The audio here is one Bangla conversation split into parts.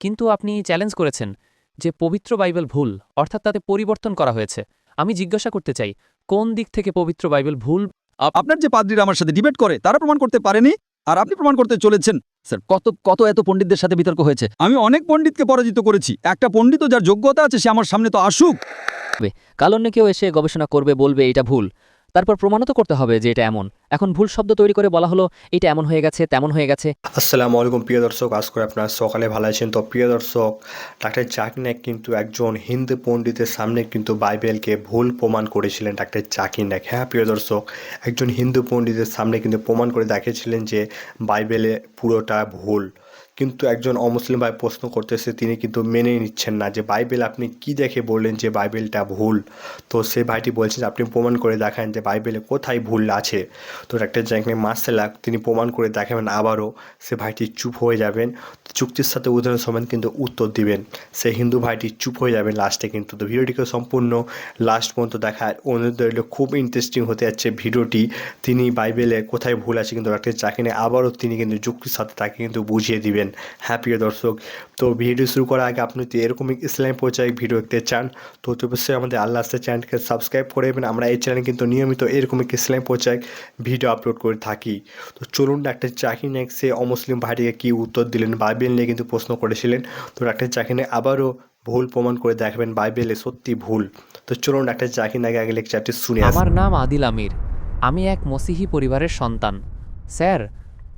কিন্তু আপনি চ্যালেঞ্জ করেছেন যে পবিত্র বাইবেল ভুল অর্থাৎ তাতে পরিবর্তন করা হয়েছে। আমি জিজ্ঞাসা করতে চাই কোন দিক থেকে পবিত্র বাইবেল ভুল? আপ- আপনার যে পাদ্রীরা আমার সাথে ডিবেট করে তারা প্রমাণ করতে পারেনি আর আপনি প্রমাণ করতে চলেছেন। স্যার কত কত এত পণ্ডিতদের সাথে বিতর্ক হয়েছে। আমি অনেক পণ্ডিতকে পরাজিত করেছি। একটা পণ্ডিত যার যোগ্যতা আছে সে আমার সামনে তো আসুক। কাল অন্য কেউ এসে গবেষণা করবে বলবে এটা ভুল। তারপর প্রমাণও করতে হবে যে এটা এমন। এখন ভুল শব্দ তৈরি করে বলা হলো, এটা এমন হয়ে গেছে, তেমন হয়ে গেছে। আসসালামু আলাইকুম প্রিয় দর্শক আজ করে আপনারা সকালে ভালো আছেন। তো প্রিয় দর্শক, ডাক্তার জাকির কিন্তু একজন হিন্দু পণ্ডিতের সামনে কিন্তু বাইবেলকে ভুল প্রমাণ করেছিলেন, ডাক্তার জাকির নায়ক হ্যাঁ প্রিয় দর্শক, একজন হিন্দু পণ্ডিতের সামনে কিন্তু প্রমাণ করে দেখিয়েছিলেন যে বাইবেলে পুরোটা ভুল। কিন্তু একজন অমুসলিম ভাই প্রশ্ন করতেছে, তিনি কিন্তু মেনে নিচ্ছেন না যে বাইবেল আপনি কি দেখে বললেন যে বাইবেলটা ভুল? তো সেই ভাইটি বলছেন আপনি প্রমাণ করে দেখান যে বাইবেলে কোথায় ভুল আছে। তো ডাক্তার জাকির মার্সেলাক তিনি প্রমাণ করে দেখাবেন আবারও, সে ভাইটি চুপ হয়ে যাবেন। চুক্তির সাথে উদাহরণ সমেত কিন্তু উত্তর দিবেন। সেই হিন্দু ভাইটি চুপ হয়ে যাবেন লাস্টে কিন্তু। তো ভিডিওটিকে সম্পূর্ণ লাস্ট পর্যন্ত দেখার অনুরোধ রইল। খুব ইন্টারেস্টিং হতে যাচ্ছে ভিডিওটি। তিনি বাইবেলে কোথায় ভুল আছে কিন্তু ডাক্তার চাকিনে আবারও তিনি কিন্তু যুক্তির সাথে তাকে কিন্তু বুঝিয়ে দিবেন। হ্যাঁ প্রিয় দর্শক। তো ভিডিও শুরু করার আগে আপনি যদি এরকমই ইসলাম পরিচয় ভিডিও দেখতে চান, তো অবশ্যই আমাদের আল্লাহ আস্তে চ্যানেলকে সাবস্ক্রাইব করে দেবেন আমরা এই চ্যানেল কিন্তু নিয়মিত এরকমই ইসলাম পরিচয় ভিডিও আপলোড করে থাকি। তো চলুন ডাক্তার চাকির নায়ক, সে অমুসলিম ভাইটিকে কী উত্তর দিলেন? বাইবেল নিয়ে কিন্তু প্রশ্ন করেছিলেন। তো ডাক্তার চাকির নায়ক আবারও ভুল প্রমাণ করে দেখাবেন, বাইবেলে সত্যি ভুল। তো চলুন ডাক্তার জাকির নায়ক আগে লেকচারটি শুনে আমার নাম আদিল আমির। আমি এক মসিহি পরিবারের সন্তান। স্যার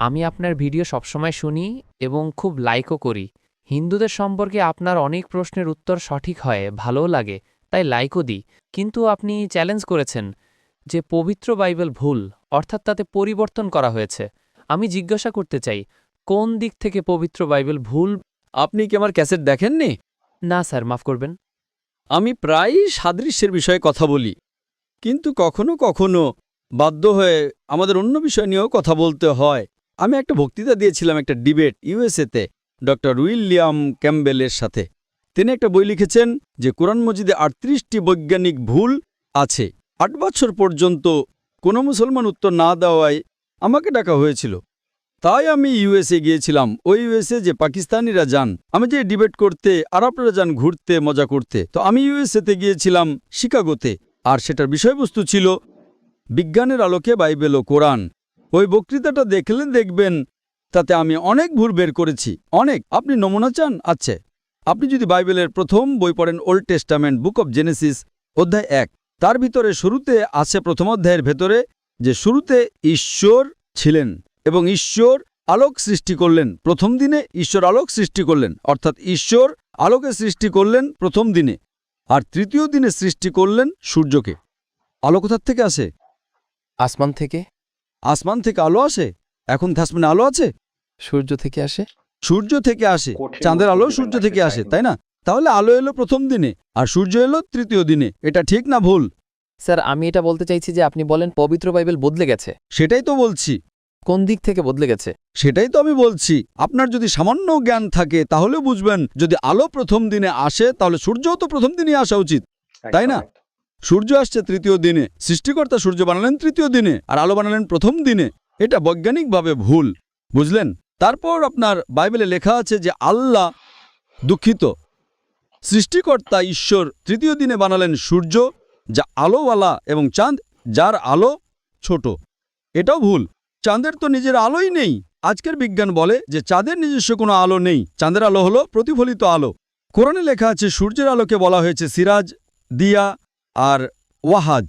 আমি আপনার ভিডিও সবসময় শুনি এবং খুব লাইকও করি। হিন্দুদের সম্পর্কে আপনার অনেক প্রশ্নের উত্তর সঠিক হয় ভালোও লাগে তাই লাইকও দিই। কিন্তু আপনি চ্যালেঞ্জ করেছেন যে পবিত্র বাইবেল ভুল অর্থাৎ তাতে পরিবর্তন করা হয়েছে। আমি জিজ্ঞাসা করতে চাই কোন দিক থেকে পবিত্র বাইবেল ভুল? আপনি কি আমার ক্যাসেট দেখেননি? না স্যার মাফ করবেন। আমি প্রায়ই সাদৃশ্যের বিষয়ে কথা বলি কিন্তু কখনো কখনো বাধ্য হয়ে আমাদের অন্য বিষয় নিয়েও কথা বলতে হয়। আমি একটা বক্তৃতা দিয়েছিলাম একটা ডিবেট ইউএসএতে ডক্টর উইলিয়াম ক্যাম্বেলের সাথে। তিনি একটা বই লিখেছেন যে কোরআন মজিদে আটত্রিশটি বৈজ্ঞানিক ভুল আছে। আট বছর পর্যন্ত কোনো মুসলমান উত্তর না দেওয়ায় আমাকে ডাকা হয়েছিল। তাই আমি ইউএসএ গিয়েছিলাম। ওই ইউএসএ যে পাকিস্তানিরা যান, আমি যে ডিবেট করতে আর আপনারা যান ঘুরতে, মজা করতে, তো আমি ইউএসএতে গিয়েছিলাম শিকাগোতে। আর সেটার বিষয়বস্তু ছিল বিজ্ঞানের আলোকে বাইবেল ও কোরআন। ওই বক্তৃতাটা দেখলে দেখবেন, তাতে আমি অনেক ভুল বের করেছি। অনেক। আপনি নমুনা চান? আচ্ছা আপনি যদি বাইবেলের প্রথম বই পড়েন, Old Testament, book of Genesis, অধ্যায় এক। তার ভিতরে শুরুতে আছে প্রথম অধ্যায়ের ভেতরে যে শুরুতে ঈশ্বর ছিলেন এবং ঈশ্বর আলোক সৃষ্টি করলেন। প্রথম দিনে ঈশ্বর আলোক সৃষ্টি করলেন, অর্থাৎ ঈশ্বর আলোকে সৃষ্টি করলেন প্রথম দিনে, আর তৃতীয় দিনে সৃষ্টি করলেন সূর্যকে। আলো কোথার থেকে আসে? আসমান থেকে। আসমান থেকে আলো আসে? এখন আসমানে আলো আছে? সূর্য থেকে আসে। সূর্য থেকে আসে। চাঁদের আলো সূর্য থেকে আসে তাই না? তাহলে আলো এলো প্রথম দিনে আর সূর্য এলো তৃতীয় দিনে। এটা ঠিক না ভুল? স্যার আমি এটা বলতে চাইছি যে আপনি বলেন পবিত্র বাইবেল বদলে গেছে। সেটাই তো বলছি। কোন দিক থেকে বদলে গেছে? সেটাই তো আমি বলছি। আপনার যদি সামান্য জ্ঞান থাকে তাহলে বুঝবেন যদি আলো প্রথম দিনে আসে তাহলে সূর্যও তো প্রথম দিনে আসা উচিত। তাই না? সূর্য আসছে তৃতীয় দিনে। সৃষ্টিকর্তা সূর্য বানালেন তৃতীয় দিনে আর আলো বানালেন প্রথম দিনে। এটা বৈজ্ঞানিকভাবে ভুল, বুঝলেন? তারপর আপনার বাইবেলে লেখা আছে যে আল্লাহ দুঃখিত। সৃষ্টিকর্তা ঈশ্বর তৃতীয় দিনে বানালেন সূর্য, যা আলোওয়ালা এবং চাঁদ, যার আলো ছোট। এটাও ভুল। চাঁদের তো নিজের আলোই নেই। আজকের বিজ্ঞান বলে যে চাঁদের নিজস্ব কোনো আলো নেই। চাঁদের আলো হলো প্রতিফলিত আলো। কোরআনে লেখা আছে, সূর্যের আলোকে বলা হয়েছে সিরাজ, দিয়া আর ওয়াহাজ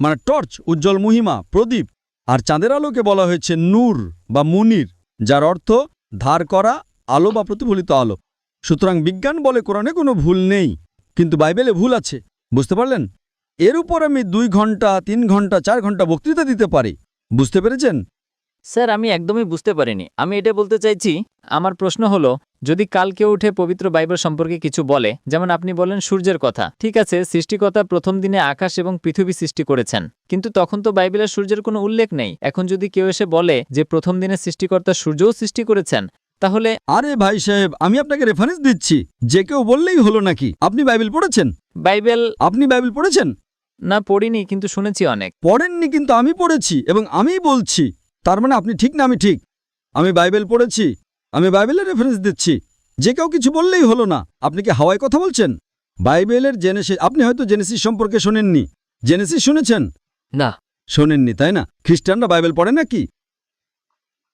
মানে টর্চ, উজ্জ্বল মহিমা, প্রদীপ। আর চাঁদের আলোকে বলা হয়েছে নূর বা মুনির, যার অর্থ ধার করা, আলো বা প্রতিফলিত আলো। সুতরাং বিজ্ঞান বলে কোরআনে কোনো ভুল নেই, কিন্তু বাইবেলে ভুল আছে, বুঝতে পারলেন? এর উপর আমি দুই ঘণ্টা, তিন ঘণ্টা, চার ঘণ্টা বক্তৃতা দিতে পারি, বুঝতে পেরেছেন? স্যার আমি একদমই বুঝতে পারিনি। আমি এটা বলতে চাইছি আমার প্রশ্ন হলো যদি কাল কেউ উঠে পবিত্র বাইবেল সম্পর্কে কিছু বলে যেমন আপনি বলেন সূর্যের কথা ঠিক আছে সৃষ্টিকর্তা প্রথম দিনে আকাশ এবং পৃথিবী সৃষ্টি করেছেন কিন্তু তখন তো বাইবেলের সূর্যের কোনো উল্লেখ নেই। এখন যদি কেউ এসে বলে যে প্রথম দিনে সৃষ্টিকর্তা সূর্যও সৃষ্টি করেছেন তাহলে আরে ভাই সাহেব আমি আপনাকে রেফারেন্স দিচ্ছি। যে কেউ বললেই হলো নাকি? আপনি বাইবেল পড়েছেন? বাইবেল আপনি বাইবেল পড়েছেন? না পড়িনি কিন্তু শুনেছি অনেক। পড়েননি কিন্তু আমি পড়েছি এবং আমিই বলছি। তার মানে আপনি ঠিক না আমি ঠিক? আমি বাইবেল পড়েছি আমি বাইবেলের রেফারেন্স দিচ্ছি। যে কেউ কিছু বললেই হলো না। আপনি কি হাওয়ায় কথা বলছেন? বাইবেলের জেনেসিস আপনি হয়তো জেনেসিস সম্পর্কে শোনেননি। জেনেসিস শুনেছেন? না। শোনেননি তাই না? খ্রিস্টানরা বাইবেল পড়ে নাকি?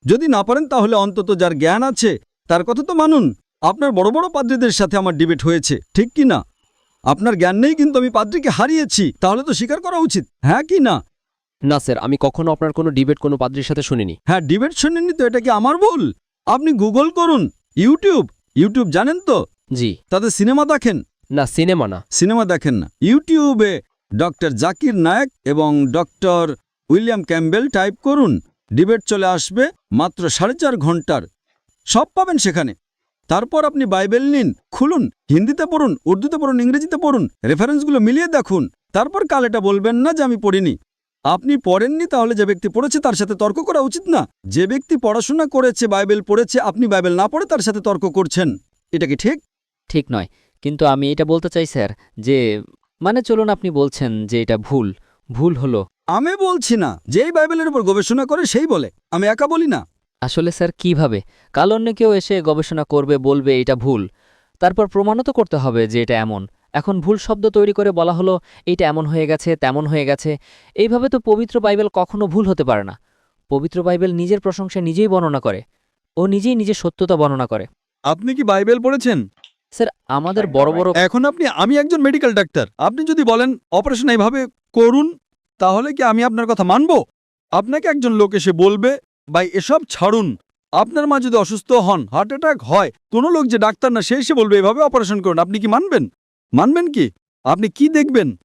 যদি না পারেন তাহলে অন্তত যার জ্ঞান আছে তার কথা তো মানুন। আপনার বড় বড় পাদ্রীদের সাথে আমার ডিবেট হয়েছে ঠিক কি না? আপনার জ্ঞান নেই কিন্তু আমি পাদ্রীকে হারিয়েছি তাহলে তো স্বীকার করা উচিত। হ্যাঁ কি না? না স্যার আমি কখনো আপনার কোনো ডিবেট কোনো পাদ্রির সাথে শুনিনি। হ্যাঁ ডিবেট শুনেননি তো এটা কি আমার ভুল? আপনি গুগল করুন ইউটিউব ইউটিউব জানেন তো? জি। তাতে সিনেমা দেখেন? না সিনেমা না। সিনেমা দেখেন না। ইউটিউবে ডক্টর জাকির নায়েক এবং ডক্টর উইলিয়াম ক্যাম্বেল টাইপ করুন। ডিবেট চলে আসবে মাত্র সাড়ে চার ঘণ্টার। সব পাবেন সেখানে। তারপর আপনি বাইবেল নিন খুলুন হিন্দিতে পড়ুন উর্দুতে পড়ুন ইংরেজিতে পড়ুন রেফারেন্সগুলো মিলিয়ে দেখুন। তারপর কাল এটা বলবেন না যে আমি পড়িনি। আপনি পড়েননি তাহলে যে ব্যক্তি পড়েছে তার সাথে তর্ক করা উচিত না। যে ব্যক্তি পড়াশোনা করেছে বাইবেল পড়েছে আপনি বাইবেল না পড়ে তার সাথে তর্ক করছেন। এটা কি ঠিক? ঠিক নয়। কিন্তু আমি এটা বলতে চাই স্যার যে মানে চলুন আপনি বলছেন যে এটা ভুল। ভুল হলো। আমি বলছি না যেই বাইবেলের উপর গবেষণা করে সেই বলে। আমি একা বলি না। আসলে স্যার কীভাবে? কাল অন্য কেউ এসে গবেষণা করবে বলবে এটা ভুল। তারপর প্রমাণও তো করতে হবে যে এটা এমন। এখন ভুল শব্দ তৈরি করে বলা হলো এইটা এমন হয়ে গেছে তেমন হয়ে গেছে। এইভাবে তো পবিত্র বাইবেল কখনো ভুল হতে পারে না। পবিত্র বাইবেল নিজের প্রশংসা নিজেই বর্ণনা করে। ও নিজেই নিজের সত্যতা বর্ণনা করে। আপনি কি বাইবেল পড়েছেন? স্যার আমাদের বড় বড় এখন আপনি আমি একজন মেডিকেল ডাক্তার। আপনি যদি বলেন অপারেশন এইভাবে করুন তাহলে কি আমি আপনার কথা মানব? আপনাকে একজন লোক এসে বলবে ভাই এসব ছাড়ুন। আপনার মা যদি অসুস্থ হন হার্ট অ্যাটাক হয় কোনো লোক যে ডাক্তার না সে এসে বলবে এভাবে অপারেশন করুন। আপনি কি মানবেন? মানবেন কি? আপনি কি দেখবেন?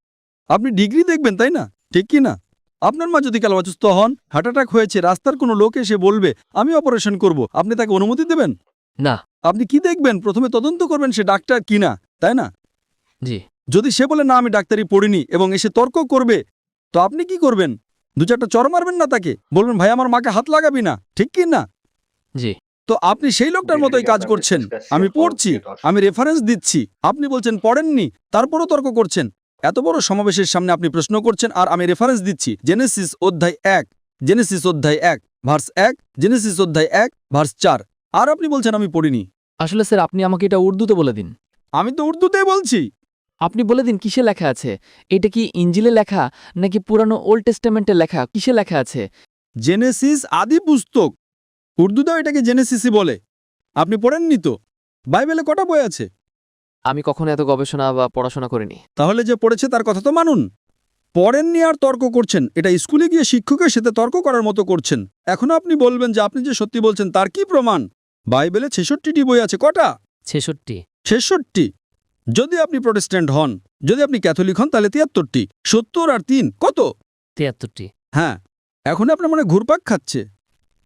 আপনি ডিগ্রি দেখবেন তাই না? ঠিক কি না? আপনার মা যদি কাল অসুস্থ হন হার্ট অ্যাটাক হয়েছে রাস্তার কোনো লোক এসে বলবে আমি অপারেশন করব। আপনি তাকে অনুমতি দেবেন? না। আপনি কি দেখবেন? প্রথমে তদন্ত করবেন সে ডাক্তার কিনা তাই না? জি। যদি সে বলে না আমি ডাক্তারি পড়িনি এবং এসে তর্ক করবে তো আপনি কি করবেন? দু চারটা চর মারবেন না তাকে? বলবেন ভাই আমার মাকে হাত লাগাবি না। ঠিক কি না? জি। তো আপনি সেই লোকটার মতোই কাজ করছেন। আমি পড়ছি আমি রেফারেন্স দিচ্ছি। আপনি বলছেন পড়েননি। তারপরও তর্ক করছেন। এত বড় সমাবেশের সামনে আপনি প্রশ্ন করছেন আর আমি রেফারেন্স দিচ্ছি। জেনেসিস অধ্যায় এক জেনেসিস অধ্যায় এক ভার্স এক জেনেসিস অধ্যায় এক ভার্স চার। আর আপনি বলছেন আমি পড়িনি। আসলে স্যার আপনি আমাকে এটা উর্দুতে বলে দিন। আমি তো উর্দুতেই বলছি। আপনি বলে দিন কিসে লেখা আছে? এটা কি ইঞ্জিলে লেখা নাকি পুরানো ওল্ড টেস্টামেন্টে লেখা? কিসে লেখা আছে? জেনেসিস আদি পুস্তক। উর্দুতেও এটাকে জেনেসিসি বলে। আপনি পড়েননি তো? বাইবেলে কটা বই আছে? আমি কখনো এত গবেষণা বা পড়াশোনা করিনি। তাহলে যে পড়েছে তার কথা তো মানুন। পড়েননি আর তর্ক করছেন। এটা স্কুলে গিয়ে শিক্ষকের সাথে তর্ক করার মতো করছেন। এখনও আপনি বলবেন যে আপনি যে সত্যি বলছেন তার কি প্রমাণ? বাইবেলে ছেষট্টিটি বই আছে। কটা? ছেষট্টি। ছেষট্টি। যদি আপনি প্রোটেস্ট্যান্ট হন যদি আপনি ক্যাথলিক হন তাহলে তিয়াত্তরটি। সত্তর আর তিন কত? তিয়াত্তরটি। হ্যাঁ এখন আপনার মনে ঘুরপাক খাচ্ছে।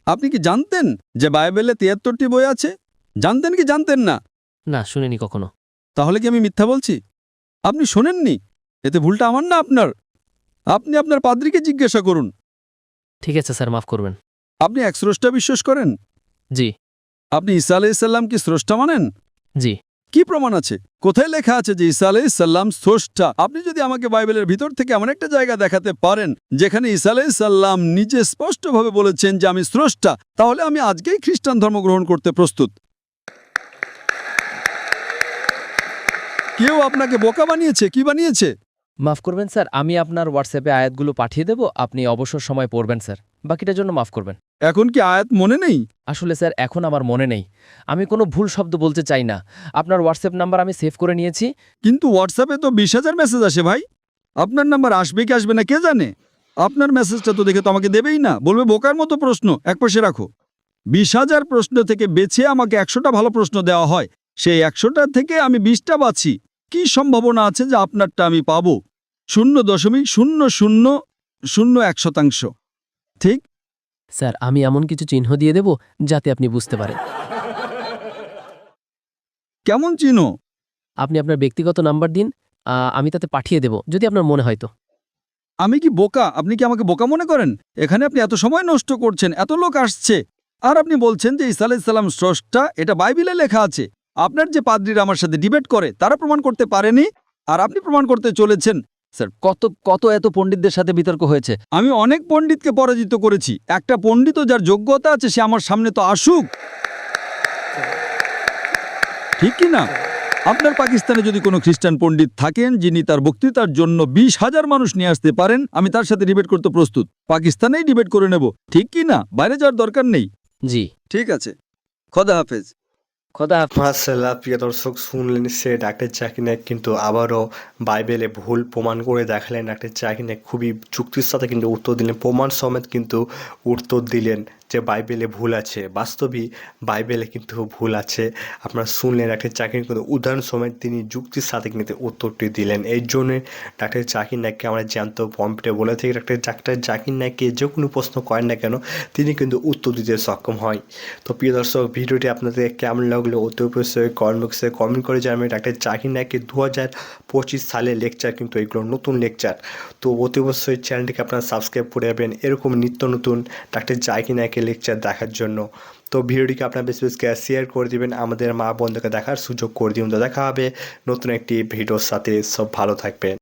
আপনি কি জানতেন যে বাইবেলে তিয়াত্তরটি বই আছে? জানতেন কি জানতেন না? না শুনিনি কখনো। তাহলে কি আমি মিথ্যা বলছি? আপনি শোনেননি? এতে ভুলটা আমার না আপনার? আপনি আপনার পাদ্রিকে জিজ্ঞাসা করুন। ঠিক আছে স্যার মাফ করবেন। আপনি এক স্রষ্টা বিশ্বাস করেন? জি। আপনি ইসা আলাইসাল্লাম কি স্রষ্টা মানেন? জি। কি প্রমাণ আছে? কোথায় লেখা আছে যে ঈসা আলাইসাল্লাম স্রষ্টা? আপনি যদি আমাকে বাইবেলের ভিতর থেকে এমন একটা জায়গা দেখাতে পারেন, যেখানে ঈসা আলাইসাল্লাম নিজে স্পষ্টভাবে বলেছেন যে আমি স্রষ্টা, তাহলে আমি আজকেই খ্রিস্টান ধর্ম গ্রহণ করতে প্রস্তুত। কেউ আপনাকে বোকা বানিয়েছে? কি বানিয়েছে? মাফ করবেন স্যার আমি আপনার হোয়াটসঅ্যাপে আয়াতগুলো পাঠিয়ে দেব আপনি অবসর সময় পড়বেন স্যার। বাকিটার জন্য মাফ করবেন। এখন কি আয়াত মনে নেই? আসলে স্যার এখন আমার মনে নেই। আমি কোনো ভুল শব্দ বলতে চাই না। আপনার হোয়াটসঅ্যাপ নাম্বার আমি সেভ করে নিয়েছি। কিন্তু হোয়াটসঅ্যাপে তো বিশ হাজার মেসেজ আসে ভাই। আপনার নাম্বার আসবে কি আসবে না কে জানে? আপনার মেসেজটা তো দেখে তো আমাকে দেবেই না। বলবে বোকার মতো প্রশ্ন এক পাশে রাখো। বিশ হাজার প্রশ্ন থেকে বেছে আমাকে একশোটা ভালো প্রশ্ন দেওয়া হয়। সেই একশোটা থেকে আমি বিশটা বাছি। কি সম্ভাবনা আছে যে আপনারটা আমি পাবো? শূন্য দশমিক শূন্য শূন্য শূন্য এক শতাংশ। ঠিক? স্যার আমি এমন কিছু চিহ্ন দিয়ে দেব যাতে আপনি বুঝতে পারেন। কেমন চিহ্ন? আপনি আপনার ব্যক্তিগত নাম্বার দিন আমি তাতে পাঠিয়ে দেব যদি আপনার মনে হয় তো। আমি কি বোকা? আপনি কি আমাকে বোকা মনে করেন? এখানে আপনি এত সময় নষ্ট করছেন এত লোক আসছে। আর আপনি বলছেন যে ইসা আলাইসাল্লাম স্রষ্টা এটা বাইবেলে লেখা আছে। আপনার যে পাদ্রীরা আমার সাথে ডিবেট করে তারা প্রমাণ করতে পারেনি আর আপনি প্রমাণ করতে চলেছেন। স্যার কত কত এত পণ্ডিতদের সাথে বিতর্ক হয়েছে। আমি অনেক পণ্ডিতকে পরাজিত করেছি। একটা পণ্ডিত যার যোগ্যতা আছে সে আমার সামনে তো আসুক। ঠিক কি না? আপনার পাকিস্তানে যদি কোনো খ্রিস্টান পণ্ডিত থাকেন যিনি তার বক্তৃতার জন্য বিশ হাজার মানুষ নিয়ে আসতে পারেন আমি তার সাথে ডিবেট করতে প্রস্তুত। পাকিস্তানেই ডিবেট করে নেব। ঠিক কি না? বাইরে যাওয়ার দরকার নেই। জি। ঠিক আছে। খোদা হাফেজ। খোদা মাসাল্লাহ প্রিয় দর্শক, শুনলেন সে ডাক্তার জাকির নায়ক কিন্তু আবারও বাইবেলে ভুল প্রমাণ করে দেখালেন। ডাক্তার জাকির নায়ক খুবই চুক্তির সাথে কিন্তু উত্তর দিলেন, প্রমাণ সমেত কিন্তু উত্তর দিলেন। যে বাইবেলে ভুল আছে, বাস্তবই বাইবেলে কিন্তু ভুল আছে। আপনারা শুনলেন ডাক্তার জাকির কিন্তু উদাহরণ সমেত তিনি যুক্তির সাথে কিন্তু উত্তরটি দিলেন। এই জন্য ডাক্তার জাকির নায়ককে আমরা জ্যান্ত পম্পটে বলে থাকি। ডাক্তার ডাক্তার জাকির নায়ককে যে কোনো প্রশ্ন করেন না কেন, তিনি কিন্তু উত্তর দিতে সক্ষম হয়। তো প্রিয় দর্শক, ভিডিওটি আপনাদের কেমন লাগল অতি অবশ্যই কমেন্ট বক্সে কমেন্ট করে জানাবেন। ডাক্তার জাকির নায়কের দু হাজার পঁচিশ সালের লেকচার কিন্তু এগুলো নতুন লেকচার তো অতি অবশ্যই চ্যানেলটিকে আপনারা সাবস্ক্রাইব করে যাবেন এরকম নিত্য নতুন ডাক্তার জাকির নায়কের লেকচার দেখার জন্য। তো ভিডিওটিকে আপনার বেশি বেশি শেয়ার করে দিবেন। আমাদের মা বন্ধুকে দেখার সুযোগ করে দিন তো দেখা হবে নতুন একটি ভিডিওর সাথে। সব ভালো থাকবেন।